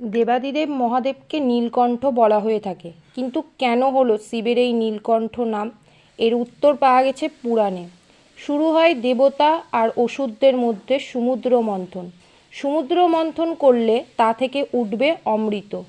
দেবাদিদেব মহাদেবকে নীলকণ্ঠ বলা হয়ে থাকে। কিন্তু কেন হলো শিবের এই নীলকণ্ঠ নাম? এর উত্তর পাওয়া গেছে পুরাণে। শুরু হয় দেবতা আর অসুরদের মধ্যে সমুদ্র মন্থন। সমুদ্র মন্থন করলে তা থেকে উঠবে অমৃত।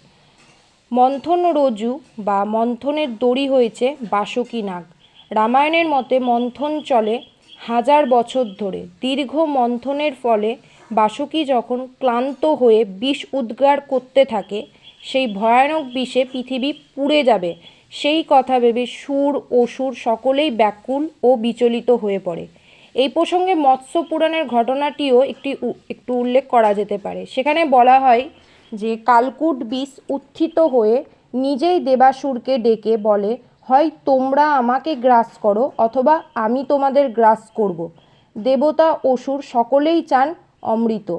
মন্থন রজু বা মন্থনের দড়ি হয়েছে বাসুকী নাগ। রামায়ণের মতে মন্থন চলে হাজার বছর ধরে। দীর্ঘ মন্থনের ফলে বাসুকী যখন ক্লান্ত হয়ে বিষ উদ্গার করতে থাকে, সেই ভয়ানক বিষে পৃথিবী পুড়ে যাবে। সেই কথা ভেবে সুর, অসুর সকলেই ব্যাকুল ও বিচলিত হয়ে পড়ে। এই প্রসঙ্গে মৎস্য পুরাণের ঘটনাটিও একটি একটু উল্লেখ করা যেতে পারে। সেখানে বলা হয় যে, কালকুট বিষ উত্থিত হয়ে নিজেই দেবাসুরকে ডেকে বলে, হয় তোমরা আমাকে গ্রাস করো অথবা আমি তোমাদের গ্রাস করব। দেবতা, অসুর সকলেই চান অমৃত।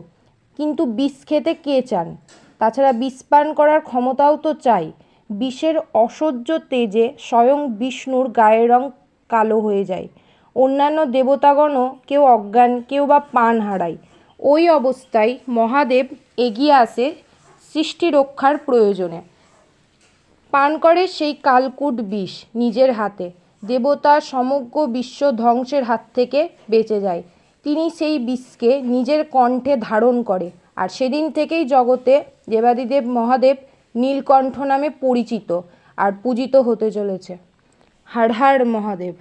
কিন্তু বিষ খেতে কে চান? তাছাড়া বিষ পান করার ক্ষমতাও তো চাই। বিষের অসহ্য তেজে স্বয়ং বিষ্ণুর গায়ের রং কালো হয়ে যায়। অন্যান্য দেবতাগণও কেউ অজ্ঞান, কেউ বা পান হারায়। ওই অবস্থায় মহাদেব এগিয়ে আসে সৃষ্টি রক্ষার প্রয়োজনে। পান করে সেই কালকুট বিষ নিজের হাতে। দেবতা সমগ্র বিশ্ব ধ্বংসের হাত থেকে বেঁচে যায়। তিনি সেই বিষকে নিজের কণ্ঠে ধারণ করে। আর সেদিন থেকেই জগতে দেবাদিদেব মহাদেব নীলকণ্ঠ নামে পরিচিত আর পূজিত হতে চলেছে। হার হার মহাদেব।